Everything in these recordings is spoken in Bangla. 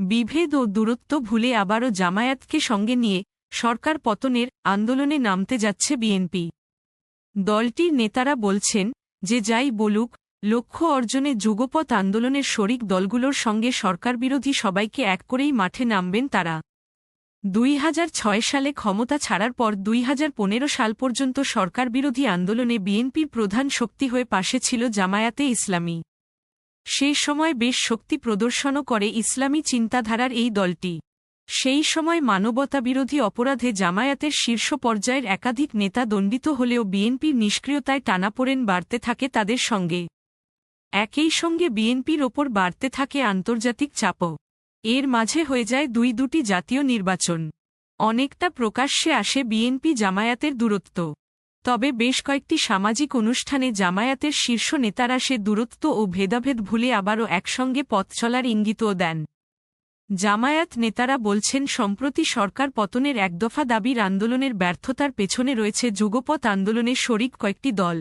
বিভেদ ও দূরত্ব ভুলে আবারও জামায়াতকে সঙ্গে নিয়ে সরকার পতনের আন্দোলনে নামতে যাচ্ছে বিএনপি। দলটির নেতারা বলছেন যে যাই বলুক, লক্ষ্য অর্জনে যুগপথ আন্দোলনের শরিক দলগুলোর সঙ্গে সরকারবিরোধী সবাইকে এক করেই মাঠে নামবেন তারা। দুই হাজার ছয় সালে ক্ষমতা ছাড়ার পর দুই হাজার পনেরো সাল পর্যন্ত সরকার বিরোধী আন্দোলনে বিএনপির প্রধান শক্তি হয়ে পাশে ছিল জামায়াতে ইসলামী। সেই সময় বেশ শক্তি প্রদর্শনও করে ইসলামী চিন্তাধারার এই দলটি। সেই সময় মানবতাবিরোধী অপরাধে জামায়াতের শীর্ষ পর্যায়ের একাধিক নেতা দণ্ডিত হলেও বিএনপির নিষ্ক্রিয়তায় টানাপোড়েন বাড়তে থাকে তাদের সঙ্গে। একই সঙ্গে বিএনপির ওপর বাড়তে থাকে আন্তর্জাতিক চাপও। এর মাঝে হয়ে যায় দুই দুটি জাতীয় নির্বাচন। অনেকটা প্রকাশ্যে আসে বিএনপি জামায়াতের দূরত্ব। তবে বেশ কয়েকটি সামাজিক অনুষ্ঠানে জামায়াতের শীর্ষ নেতারা সে দূরত্ব ও ভেদাভেদ ভুলে আবারও একসঙ্গে পথ চলার ইঙ্গিতও দেন। জামায়াত নেতারা বলছেন, সম্প্রতি সরকার পতনের একদফা দাবির আন্দোলনের ব্যর্থতার পেছনে রয়েছে যুগপথ আন্দোলনের শরিক কয়েকটি দল।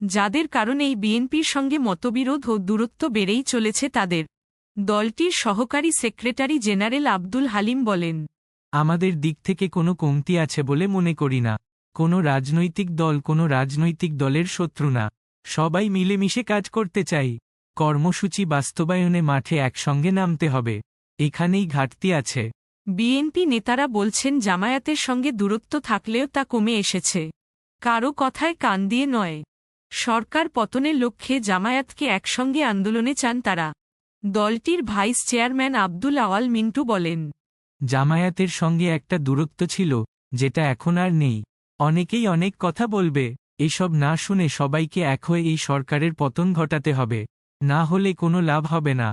যাদের কারণেই বিএনপির সঙ্গে মতবিরোধ ও দূরত্ব বেড়েই চলেছে তাদের। দলটির সহকারী সেক্রেটারি জেনারেল আব্দুল হালিম বলেন, আমাদের দিক থেকে কোনো কমতি আছে বলে মনে করি না। কোনো রাজনৈতিক দল কোনো রাজনৈতিক দলের শত্রু না। সবাই মিলেমিশে কাজ করতে চাই। কর্মসূচি বাস্তবায়নে মাঠে একসঙ্গে নামতে হবে। এখানেই ঘাটতি আছে। বিএনপি নেতারা বলছেন জামায়াতের সঙ্গে দূরত্ব থাকলেও তা কমে এসেছে। কারও কথায় কান দিয়ে নয়। সরকার পতনের লক্ষ্যে জামায়াতকে একসঙ্গে আন্দোলনে চান তারা। দলটির ভাইস চেয়ারম্যান আব্দুল আওয়াল মিন্টু বলেন জামায়াতের সঙ্গে একটা দূরত্ব ছিল যেটা এখন আর নেই। অনেকেই অনেক কথা বলবে, এসব না শুনে সবাইকে এক হয়ে এই সরকারের পতন ঘটাতে হবে। না হলে কোনো লাভ হবে না।